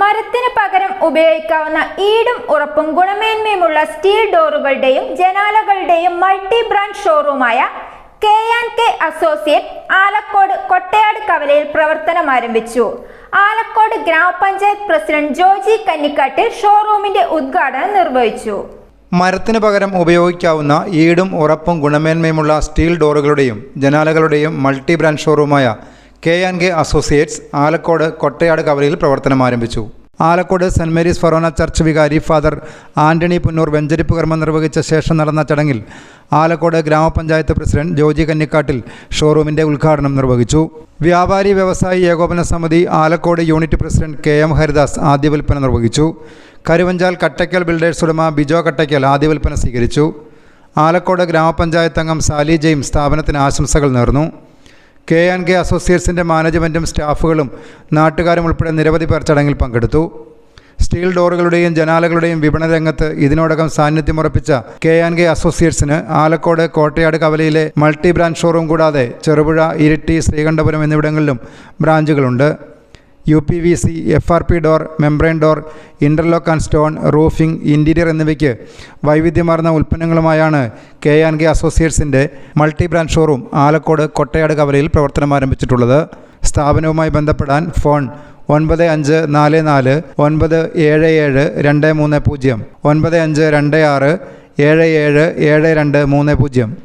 മരത്തിന് പകരം ഉപയോഗിക്കാവുന്ന ഈടും ഉറപ്പും ഗുണമേന്മയുമുള്ള സ്റ്റീൽ ഡോറുകളുടെയും ജനാലകളുടെയും multi brand ഷോറൂമായ K and K associate Alakode Kottayad കവലയിൽ പ്രവർത്തനം ആരംഭിച്ചു. ആലക്കോട് ഗ്രാമപഞ്ചായത്ത് പ്രസിഡന്റ് ജോജി കന്നിക്കാട്ടിൽ ഷോറൂമിന്റെ ഉദ്ഘാടനം നിർവഹിച്ചു. മരത്തിന് പകരം ഉപയോഗിക്കാവുന്ന ഈടും ഉറപ്പും ഗുണമേന്മയുമുള്ള സ്റ്റീൽ ഡോറുകളുടെയും ജനാലകളുടെയും multi brand ഷോറൂമായ K and K associates Alakode Kottayad കവലയിൽ പ്രവർത്തനം ആരംഭിച്ചു. Alakode saint Mary's forane church വികാരി ഫാദർ ആന്റണി പുന്നൂർ വെഞ്ചരിപ്പ് കർമ്മം നിർവഹിച്ച ശേഷം നടന്ന ചടങ്ങിൽ ആലക്കോട് ഗ്രാമപഞ്ചായത്ത് പ്രസിഡന്റ് ജോജി കന്നിക്കാട്ടിൽ ഷോറൂമിന്റെ ഉദ്ഘാടനം നിർവഹിച്ചു. വ്യാപാരി വ്യവസായി ഏകോപന സമിതി Alakode unit president K M Haridas ആദ്യ വിൽപ്പന നിർവഹിച്ചു. കരുവഞ്ചാൽ കട്ടയ്ക്കൽ ബിൽഡേഴ്സ് ഉടമ ബിജോ കട്ടയ്ക്കൽ ആദ്യ വിൽപ്പന സ്വീകരിച്ചു. ആലക്കോട് ഗ്രാമപഞ്ചായത്ത് അംഗം സാലി ജെയിം സ്ഥാപനത്തിന് ആശംസകൾ നേർന്നു. കെ ആൻഡ് കെ അസോസിയേറ്റ്സിന്റെ മാനേജ്മെന്റും സ്റ്റാഫുകളും നാട്ടുകാരും ഉൾപ്പെടെ നിരവധി പേർ ചടങ്ങിൽ പങ്കെടുത്തു. സ്റ്റീൽ ഡോറുകളുടെയും ജനാലകളുടെയും വിപണന രംഗത്ത് ഇതിനോടകം സാന്നിധ്യമുറപ്പിച്ച കെ ആൻഡ് കെ അസോസിയേറ്റ്സിന് ആലക്കോട് കോട്ടയാട് കവലയിലെ മൾട്ടി ബ്രാൻഡ് ഷോറൂം കൂടാതെ ചെറുപുഴ ഇരിട്ടി ശ്രീകണ്ഠപുരം എന്നിവിടങ്ങളിലും ബ്രാഞ്ചുകളുണ്ട്. U P V C F R P door membrane door interlock and stone roofing interior എന്നിവയ്ക്ക് വൈവിധ്യമാർന്ന ഉൽപ്പന്നങ്ങളുമായാണ് K and K അസോസിയേറ്റ്സിന്റെ multi brand showroom Alakode Kottayad കവലയിൽ പ്രവർത്തനം ആരംഭിച്ചിട്ടുള്ളത്. സ്ഥാപനവുമായി ബന്ധപ്പെടാൻ ഫോൺ ഒൻപത് അഞ്ച് നാല് നാല് ഒൻപത് ഏഴ് ഏഴ് രണ്ട് മൂന്ന് പൂജ്യം. ഒൻപത് അഞ്ച് രണ്ട് ആറ് ഏഴ് ഏഴ് ഏഴ് രണ്ട് മൂന്ന് പൂജ്യം.